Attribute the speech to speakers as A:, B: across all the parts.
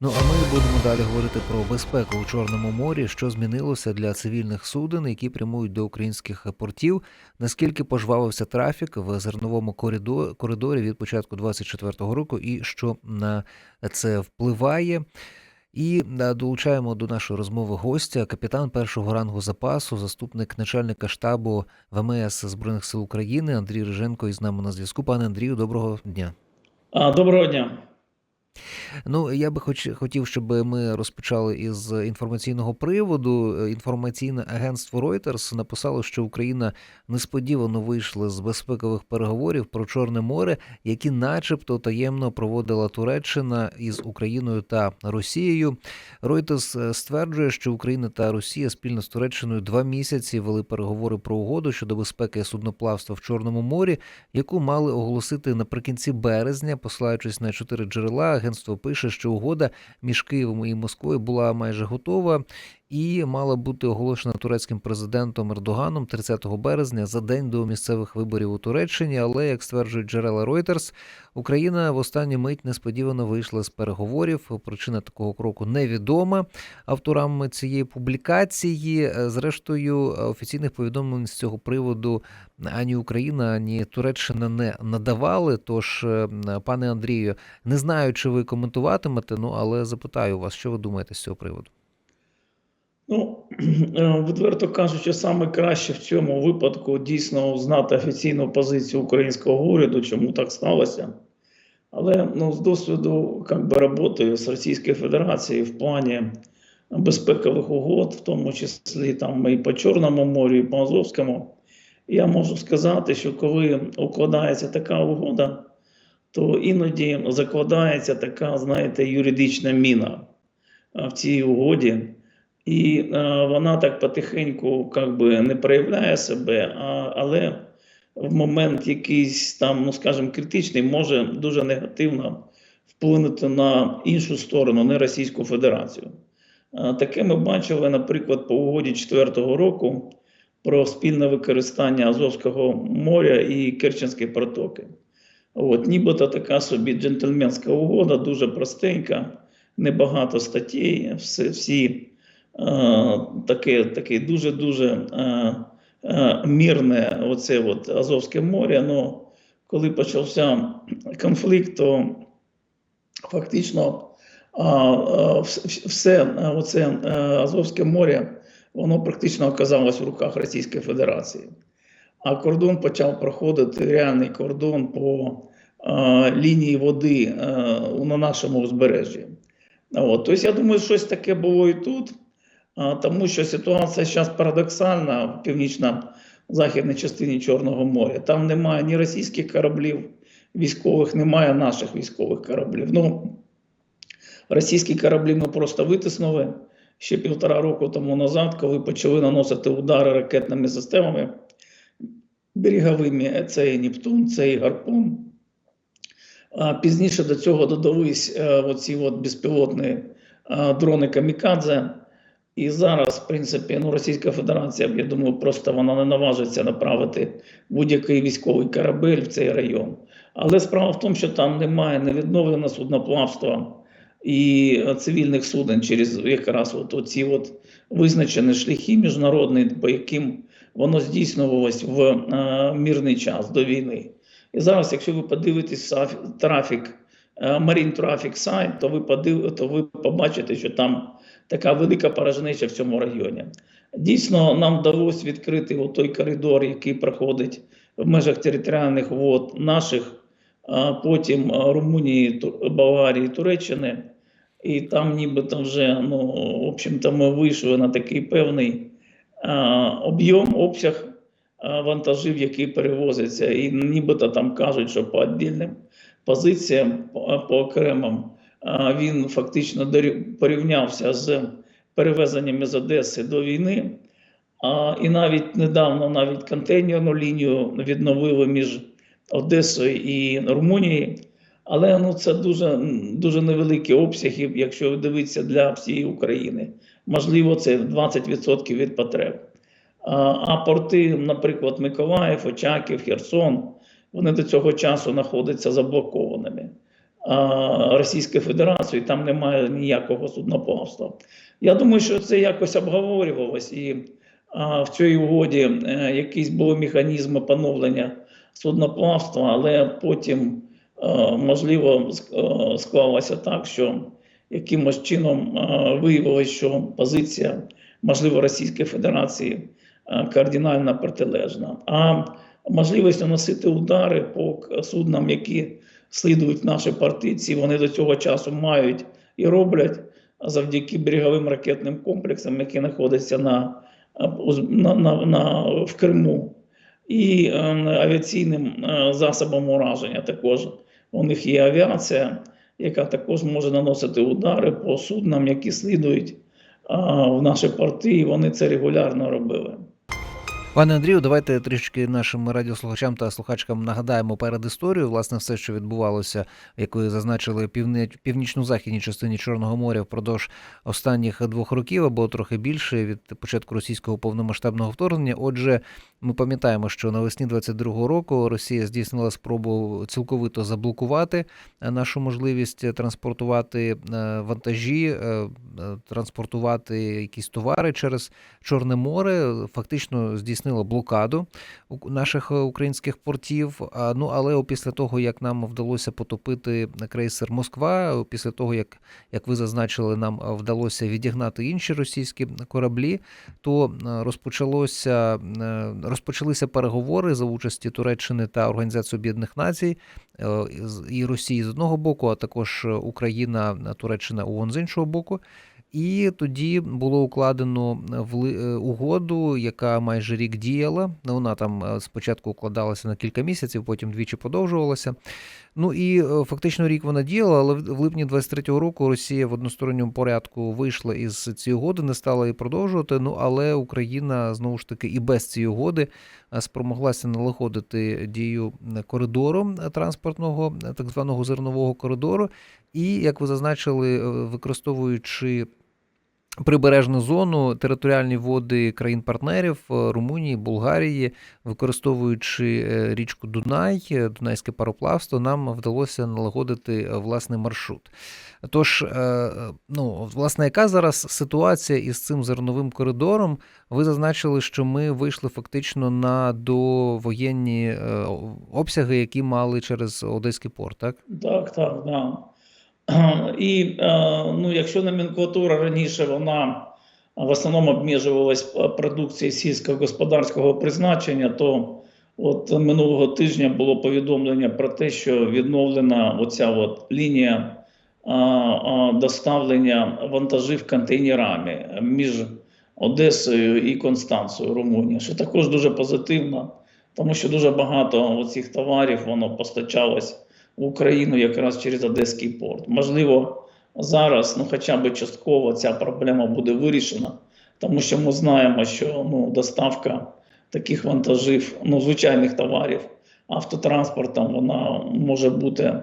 A: Ну а ми будемо далі говорити про безпеку у Чорному морі, що змінилося для цивільних суден, які прямують до українських портів. Наскільки пожвавився трафік в зерновому коридо- коридорі від початку 24-го року, і що на це впливає? І е, долучаємо до нашої розмови гостя, капітан першого рангу запасу, заступник начальника штабу ВМС Збройних сил України Андрій Риженко із нами на зв'язку. Пане Андрію, доброго дня.
B: Доброго дня.
A: Ну, я би хоч хотів, щоб ми розпочали із інформаційного приводу. Інформаційне агентство Reuters написало, що Україна несподівано вийшла з безпекових переговорів про Чорне море, які, начебто, таємно проводила Туреччина із Україною та Росією. Reuters е, стверджує, що Україна та Росія спільно з Туреччиною два місяці вели переговори про угоду щодо безпеки судноплавства в Чорному морі, яку мали оголосити наприкінці березня, посилаючись на чотири джерела. Агентство пише, що угода між Києвом і Москвою була майже готова і мала бути оголошена турецьким президентом Ердоганом 30 березня за день до місцевих виборів у Туреччині. Але як стверджують джерела Reuters, Україна в останню мить несподівано вийшла з переговорів. Причина такого кроку невідома авторам цієї публікації. Е, Зрештою, офіційних повідомлень з цього приводу ані Україна, ані Туреччина не надавали. Тож, е, пане Андрію, не знаю, чи ви коментуватимете, ну але запитаю вас, що ви думаєте з цього приводу?
B: Ну, е, відверто кажучи, саме краще в цьому випадку дійсно знати офіційну позицію українського уряду, чому так сталося. Але ну, з досвіду как би, роботи з Російською Федерацією в плані безпекових угод, в тому числі там і по Чорному морю, і по Азовському, я можу сказати, що коли укладається така угода, то іноді закладається така, знаєте, юридична міна в цій угоді. І е, вона так потихеньку как би, не проявляє себе, а, але в момент якийсь там, ну скажімо, критичний, може дуже негативно вплинути на іншу сторону, не Російську Федерацію. Е, таке ми бачили, наприклад, по угоді 4-го року про спільне використання Азовського моря і Керченської протоки. От, нібито така собі джентльменська угода, дуже простенька, небагато статей, всі. всі таке таке дуже-дуже е, е, мірне оце от Азовське море. Ну, коли почався конфлікт, то фактично все оце Азовське море воно практично оказалось в руках Російської Федерації. А кордон почав проходити реальний кордон по лінії води на нашому узбережжі. Тобто, я думаю, щось таке було і тут тому що ситуація зараз парадоксальна в північно-західній частині Чорного моря. Там немає ні російських кораблів військових, немає наших військових кораблів. Ну, Російські кораблі ми просто витиснули ще півтора року тому назад, коли почали наносити удари ракетними системами береговими. Це і Нептун, це і Гарпун. Пізніше до цього додались е, оці от безпілотні е, дрони Камікадзе. І зараз, в принципі, ну, Російська Федерація, я думаю, просто вона не наважиться направити будь-який військовий корабель в цей район. Але справа в тому, що там немає невідновленого судноплавства і цивільних суден через якраз от оці от визначені шляхи міжнародні, по яким воно здійснювалось в е, мирний час до війни. І зараз, якщо ви подивитесь трафік, Marine Traffic Site, то ви подив, то ви побачите, що там така велика порожнеча в цьому районі. Дійсно, нам вдалося відкрити той коридор, який проходить в межах територіальних вод наших, а потім Румунії, Болгарії, Туреччини. І там нібито вже ну, в общем-то, ми вийшли на такий певний а, об'єм, обсяг а, вантажів, які перевозяться. І нібито там кажуть, що по віддільним позиціям, по, по окремим він фактично порівнявся з перевезеннями з Одеси до війни. І навіть недавно навіть контейнерну лінію відновили між Одесою і Румунією. Але ну, це дуже дуже невеликі обсяги, якщо дивитися для всієї України. Можливо, це 20% від потреб. А порти, наприклад, Миколаїв, Очаків, Херсон, вони до цього часу знаходяться заблокованими. Російської Федерації, там немає ніякого судноплавства. Я думаю, що це якось обговорювалось, і в цій угоді е, якісь були механізми поновлення судноплавства, але потім, можливо, склалося так, що якимось чином виявилось, що позиція, можливо, Російської Федерації кардинально протилежна. А можливість наносити удари по суднам, які слідують в нашій партиці, вони до цього часу мають і роблять завдяки береговим ракетним комплексам, які знаходяться на, е, на, на, на, в Криму, і е, авіаційним е, засобам ураження також. У них є авіація, яка також може наносити удари по суднам, які слідують а, в наші порти, і вони це регулярно робили.
A: Пане Андрію, давайте трішки нашим радіослухачам та слухачкам нагадаємо перед історією, власне, все, що відбувалося, як ви зазначили, північно-західній частині Чорного моря впродовж останніх двох років або трохи більше від початку російського повномасштабного вторгнення. Отже, ми пам'ятаємо, що навесні 22-го року Росія здійснила спробу цілковито заблокувати е, нашу можливість транспортувати е, вантажі, е, транспортувати якісь товари через Чорне море. Фактично здійснила блокаду у- наших е, українських портів. Ну але після того, як нам вдалося потопити крейсер Москва, після того як, як ви зазначили, нам е, вдалося відігнати інші російські кораблі, то е, розпочалося е, розпочалися переговори за участі Туреччини та Організації Об'єднаних Націй е, і Росії з одного боку, а також Україна, Туреччина ООН з іншого боку. І тоді було укладено вли- е, угоду, яка майже рік діяла. Ну, Вона там е, спочатку укладалася на кілька місяців, потім двічі подовжувалася. Ну і е, фактично рік вона діяла, але в липні 23-го року Росія в односторонньому порядку вийшла із цієї угоди, не стала її продовжувати. Ну але Україна знову ж таки і без цієї угоди е, спромоглася налагодити дію е, коридору е, транспортного, е, так званого зернового коридору. І як ви зазначили, е, використовуючи прибережну зону, територіальні води країн-партнерів е, Румунії, Болгарії, використовуючи е, річку Дунай, е, Дунайське пароплавство, нам вдалося налагодити власний маршрут. Тож, ну, власне, яка зараз ситуація із цим зерновим коридором? Ви зазначили, що ми вийшли фактично на довоєнні обсяги, які мали через Одеський порт, так?
B: Так, так, да. І е, ну, якщо номенклатура раніше вона в основному обмежувалась продукцією сільськогосподарського призначення, то от минулого тижня було повідомлення про те, що відновлена оця от лінія а, доставлення вантажів контейнерами між Одесою і Констанцією, Румунія, що також дуже позитивно, тому що дуже багато цих товарів воно постачалось в Україну якраз через Одеський порт. Можливо, зараз, ну хоча б частково ця проблема буде вирішена, тому що ми знаємо, що ну, доставка таких вантажів, ну, звичайних товарів автотранспортом, вона може бути е,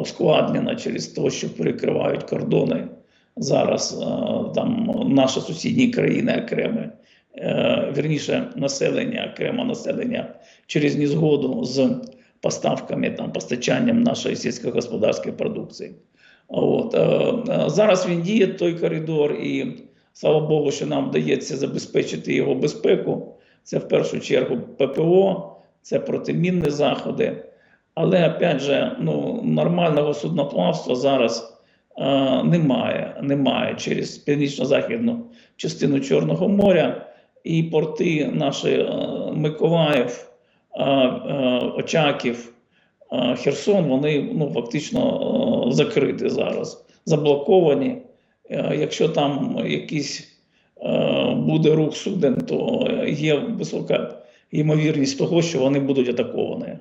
B: ускладнена через те, що перекривають кордони зараз е, там наші сусідні країни окремі, е, вірніше населення, окремо населення через незгоду з поставками, там, постачанням нашої сільськогосподарської продукції. От, е, е, зараз він діє той коридор, і слава Богу, що нам вдається забезпечити його безпеку. Це в першу чергу ППО, це протимінні заходи. Але опять же, ну, нормального судноплавства зараз е, немає. Немає через північно-західну частину Чорного моря і порти наші е, Миколаїв, Очаків, Херсон, вони ну, фактично закриті зараз, заблоковані. Якщо там якийсь буде рух суден, то є висока ймовірність того, що вони будуть атаковані.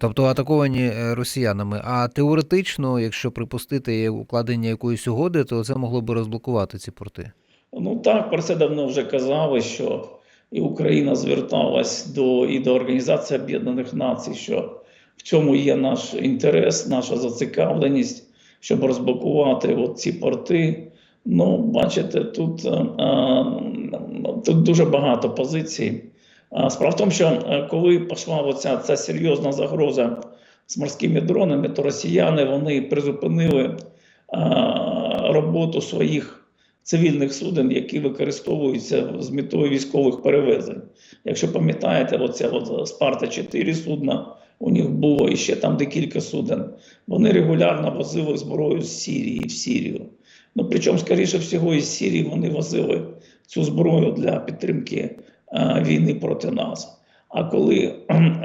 A: Тобто атаковані е, росіянами. А теоретично, якщо припустити укладення якоїсь угоди, то це могло би розблокувати ці порти.
B: Ну так, про це давно вже казали, що і Україна зверталась до і до Організації Об'єднаних Націй, що в цьому є наш інтерес, наша зацікавленість, щоб розблокувати от ці порти. Ну, бачите, тут, е, е, тут дуже багато позицій. А Справа в тому, що е, коли пішла оця ця серйозна загроза з морськими дронами, то росіяни вони призупинили а, роботу своїх цивільних суден, які використовуються з метою військових перевезень. Якщо пам'ятаєте, оця от Спарта 4 судна у них було і ще там декілька суден. Вони регулярно возили зброю з Сірії в Сірію. Ну причому, скоріше всього, із Сірії вони возили цю зброю для підтримки е, війни проти нас. А коли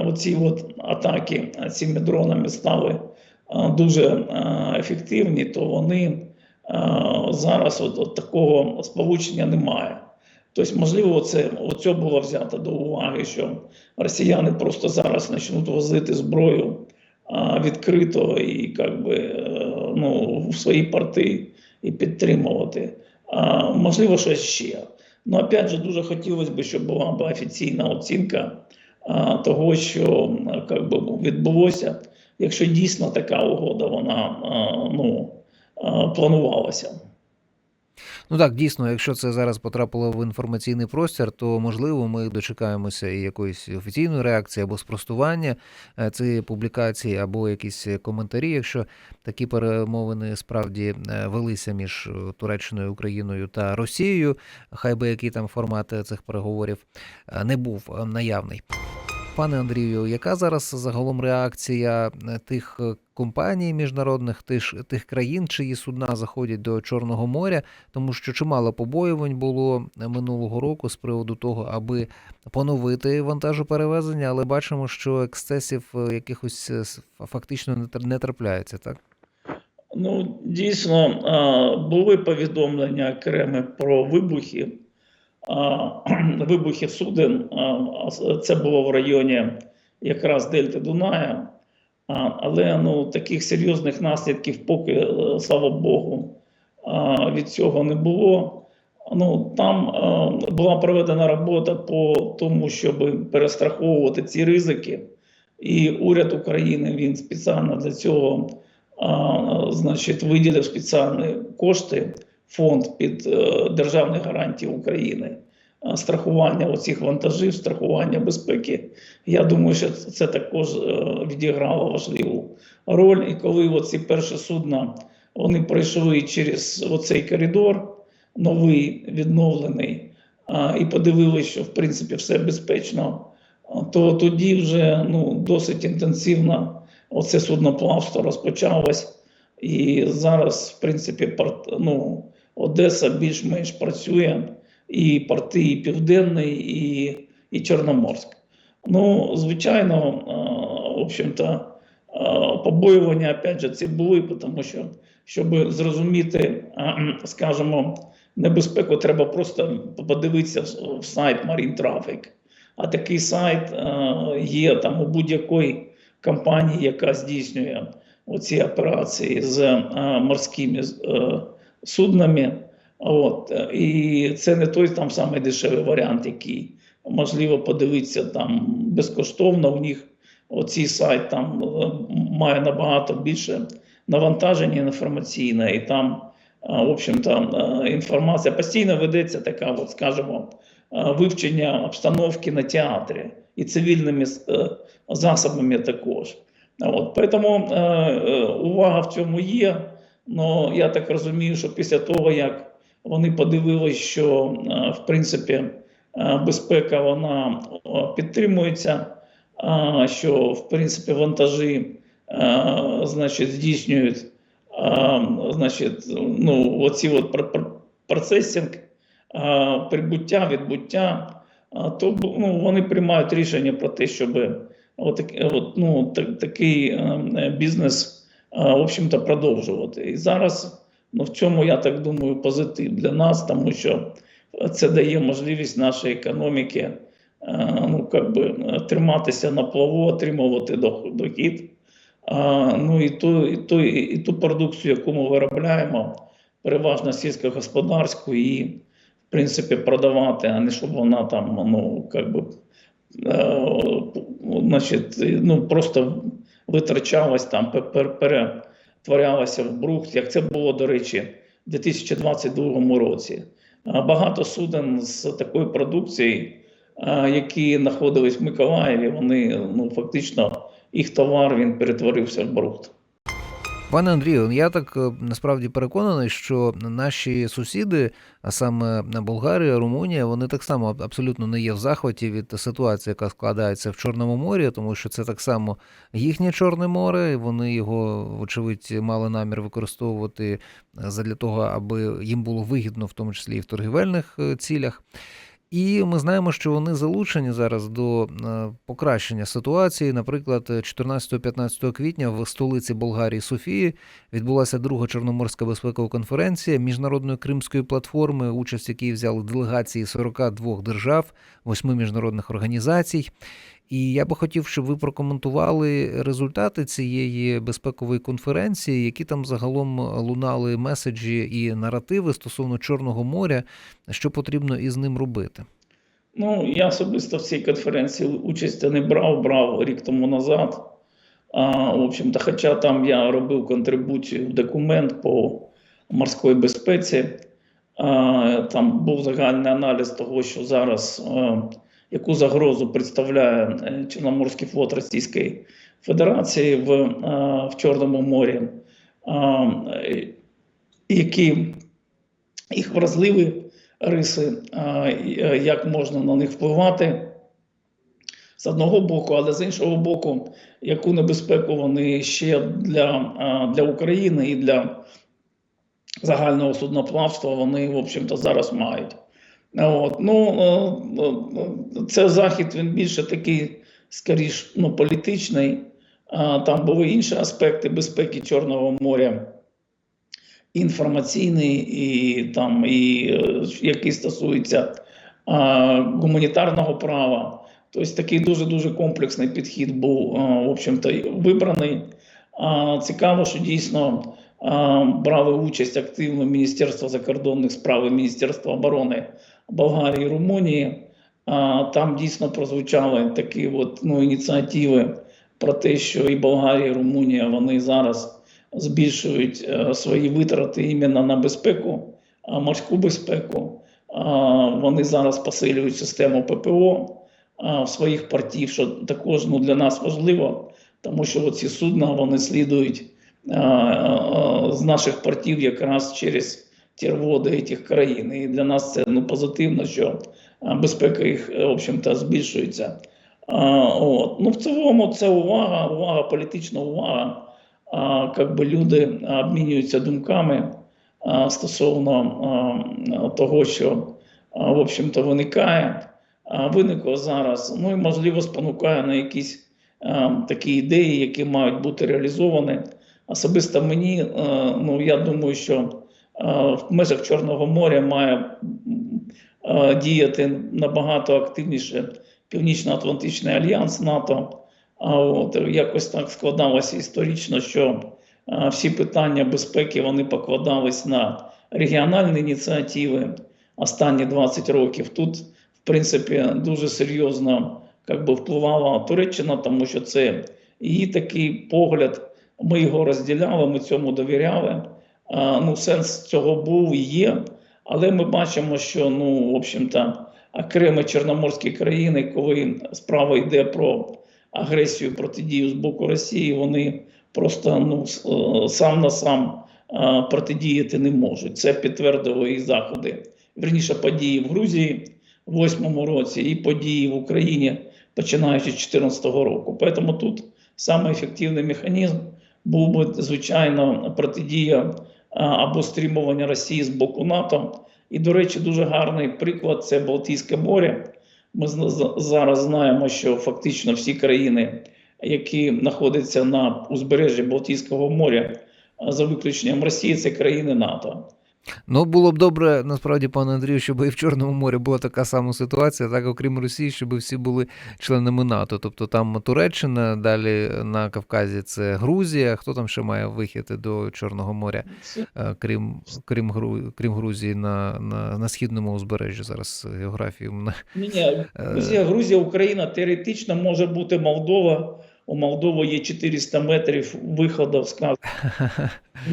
B: оці от атаки цими дронами стали е, дуже е, ефективні, то вони е, зараз от, от такого сполучення немає. Тобто, можливо, це оце було взято до уваги, що росіяни просто зараз почнуть возити зброю а, відкрито і як би, е, ну, в свої порти і підтримувати. А, можливо, щось ще. Ну, опять же, дуже хотілося б, щоб була б офіційна оцінка а, того, що как би, відбулося, якщо дійсно така угода вона а, ну, а, планувалася.
A: Ну так, дійсно, якщо це зараз потрапило в інформаційний простір, то можливо ми дочекаємося і якоїсь офіційної реакції або спростування е, цієї публікації, або якісь коментарі, якщо такі перемовини справді е, велися між е, Туреччиною, Україною та Росією, хай би який там формат е, цих переговорів е, не був е, наявний. Пане Андрію, яка зараз загалом реакція е, тих е, компаній міжнародних, тих, тих країн, чиї судна заходять до Чорного моря, тому що чимало побоювань було е, минулого року з приводу того, аби поновити вантажоперевезення, але бачимо, що ексцесів якихось фактично не тр- трапляється, так?
B: Ну, дійсно, були повідомлення окремі про вибухи. Вибухи суден. Це було в районі якраз Дельти Дуная. Але ну, таких серйозних наслідків, поки, е, слава Богу, від цього не було. Ну, там була проведена робота по тому, щоб перестраховувати ці ризики. І уряд України він спеціально для цього значить, виділив спеціальні кошти, фонд під е, державні гарантії України, страхування оцих вантажів, страхування безпеки. Я думаю, що це це також е, відіграло важливу роль. І коли оці перші судна вони пройшли через оцей коридор, новий відновлений, і подивилися, що в принципі все безпечно, то тоді вже ну, досить інтенсивно оце судноплавство розпочалось. І зараз, в принципі, порт, ну, Одеса більш-менш працює, і порти і Південний, і, і Чорноморськ. Ну, звичайно, в общем-то, побоювання, опять же, ці були, тому що, щоб зрозуміти, скажімо, небезпеку, треба просто подивитися в- сайт Marine Traffic. А такий сайт є там у будь-якої компанії, яка здійснює оці операції з морськими е, суднами. От, і це не той там самий дешевий варіант, який можливо подивитися там безкоштовно. У них оцей сайт там е, має набагато більше навантаження інформаційне, і там, е, в общем-то, е, інформація постійно ведеться така, от, скажімо, вивчення обстановки на театрі і цивільними засобами також. От, Тому увага в цьому є. Ну, я так розумію, що після того, як вони подивилися, що е, в принципі е, безпека вона підтримується, що в принципі вантажі е, значить, здійснюють значить, ну, оці от пр- пр- процесінг, прибуття, відбуття, то ну, вони приймають рішення про те, щоб от, ну, так, такий е, бізнес в общем-то, продовжувати. І зараз ну, в цьому, я так думаю, позитив для нас, тому що це дає можливість нашій економіки е, ну, как би, триматися на плаву, отримувати дохід. Ну і ту, і, ту, і ту продукцію, яку ми виробляємо, переважно сільськогосподарську, і, в принципі, продавати, а не щоб вона там, ну, как би, е, значить, ну, просто витрачалась там, пе- пер- перетворялася в брухт, як це було, до речі, в 2022 році. Багато суден з такою продукцією, які знаходились в Миколаєві, вони ну, фактично їх товар він перетворився в бруд.
A: Пане Андрію, я так е, насправді переконаний, що наші сусіди, а саме Болгарія, Румунія, вони так само абсолютно не є в захваті від ситуації, яка складається в Чорному морі, тому що це так само їхнє Чорне море, вони його, вочевидь, мали намір використовувати е, задля того, аби їм було вигідно, в тому числі і в торгівельних е, цілях. І ми знаємо, що вони залучені зараз до е, покращення ситуації. Наприклад, 14-15 квітня в столиці Болгарії Софії відбулася друга чорноморська безпекова конференція міжнародної кримської платформи, участь в якій взяли делегації 42 держав, 8 міжнародних організацій. І я би хотів, щоб ви прокоментували результати цієї безпекової конференції, які там загалом лунали меседжі і наративи стосовно Чорного моря, що потрібно із ним робити.
B: Ну, я особисто в цій конференції участь не брав, брав рік тому назад. А, в общем-то, хоча там я робив контрибуцію в документ по морській безпеці, а, там був загальний аналіз того, що зараз е, яку загрозу представляє е, Чорноморський флот Російської Федерації в, е, в Чорному морі, е, які їх вразливі риси, як можна на них впливати з одного боку, але з іншого боку, яку небезпеку вони ще для, для України і для загального судноплавства вони, в общем-то, зараз мають. От. Ну, е, е, це захід він більше такий, скоріш, ну, політичний. Там були інші аспекти безпеки Чорного моря інформаційний і там і е, який стосується а, гуманітарного права. Тобто такий дуже дуже комплексний підхід був а, в общем-то вибраний. А, цікаво, що дійсно а, брали участь активно Міністерство закордонних справ і Міністерство оборони Болгарії Румунії. А, там дійсно прозвучали такі от, ну, ініціативи про те, що і Болгарія, і Румунія вони зараз збільшують е, свої витрати іменно на безпеку, а морську безпеку. Вони зараз посилюють систему ППО в своїх портів, що також ну, для нас важливо, тому що ці судна вони слідують з наших портів якраз через тірводи цих країн. І для нас це ну, позитивно, що безпека їх е, в общем-то, збільшується. А, от. Ну, в цілому це увага, увага, політична увага а, как би люди обмінюються думками а, стосовно а, того, що а, в общем-то виникає, а, виникло зараз. Ну і можливо спонукає на якісь а, такі ідеї, які мають бути реалізовані. Особисто мені, а, ну я думаю, що в межах Чорного моря має діяти набагато активніше Північно-Атлантичний альянс НАТО. А от якось так складалося історично, що всі питання безпеки вони покладались на регіональні ініціативи останні 20 років. Тут, в принципі, дуже серйозно би, впливала Туреччина, тому що це її такий погляд. Ми його розділяли, ми цьому довіряли. Ну, сенс цього був і є. Але ми бачимо, що ну, в общем-то, окремі чорноморські країни, коли справа йде про агресію протидію з боку Росії, вони просто ну, е, сам на сам е, протидіяти не можуть. Це підтвердили і заходи. Вірніше події в Грузії в 2008 році і події в Україні, починаючи з 2014 року. Тому тут саме ефективний механізм був би, звичайно, протидія або стримування Росії з боку НАТО. І, до речі, дуже гарний приклад це Балтійське море. Ми зараз знаємо, що фактично всі країни, які знаходяться на узбережжі Балтійського моря, за виключенням Росії, це країни НАТО.
A: Ну, було б добре, насправді, пане Андрію, щоб і в Чорному морі була така сама ситуація, так окрім Росії, щоб всі були членами НАТО. Тобто там Туреччина, далі на Кавказі це Грузія. Хто там ще має вихід до Чорного моря, е, крім, крім, Гру- крім Грузії на, на, на східному узбережжі? Зараз географію
B: ні, Грузія, Грузія, Україна теоретично може бути Молдова, у Молдови є 400 метрів виходу з Каспії.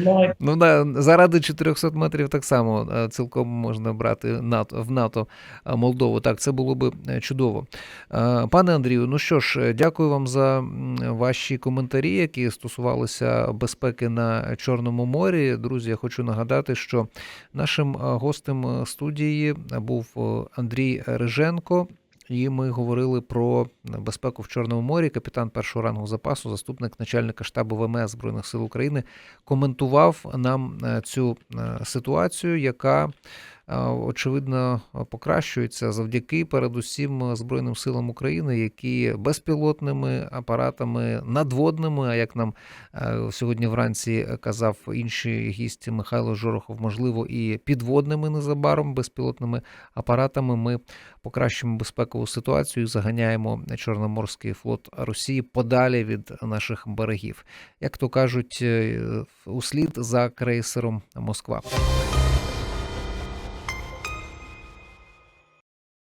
B: Навіть
A: Ну, да, заради 400 метрів так само е, цілком можна брати в НАТО е, Молдову. Так, це було би е, чудово. Пане Андрію, ну що ж, дякую вам за ваші коментарі, які стосувалися безпеки на Чорному морі. Друзі, я хочу нагадати, що нашим гостем студії був Андрій Риженко. І ми говорили про безпеку в Чорному морі. Капітан першого рангу запасу, заступник начальника штабу ВМС Збройних сил України, коментував нам е, цю е, ситуацію, яка очевидно покращується завдяки передусім Збройним силам України, які безпілотними апаратами надводними, а як нам е, сьогодні вранці казав інший гість Михайло Жорохов, можливо, і підводними незабаром безпілотними апаратами. Ми покращуємо безпекову ситуацію і заганяємо Чорноморський флот Росії подалі від наших берегів, як то кажуть, е, услід за крейсером Москва.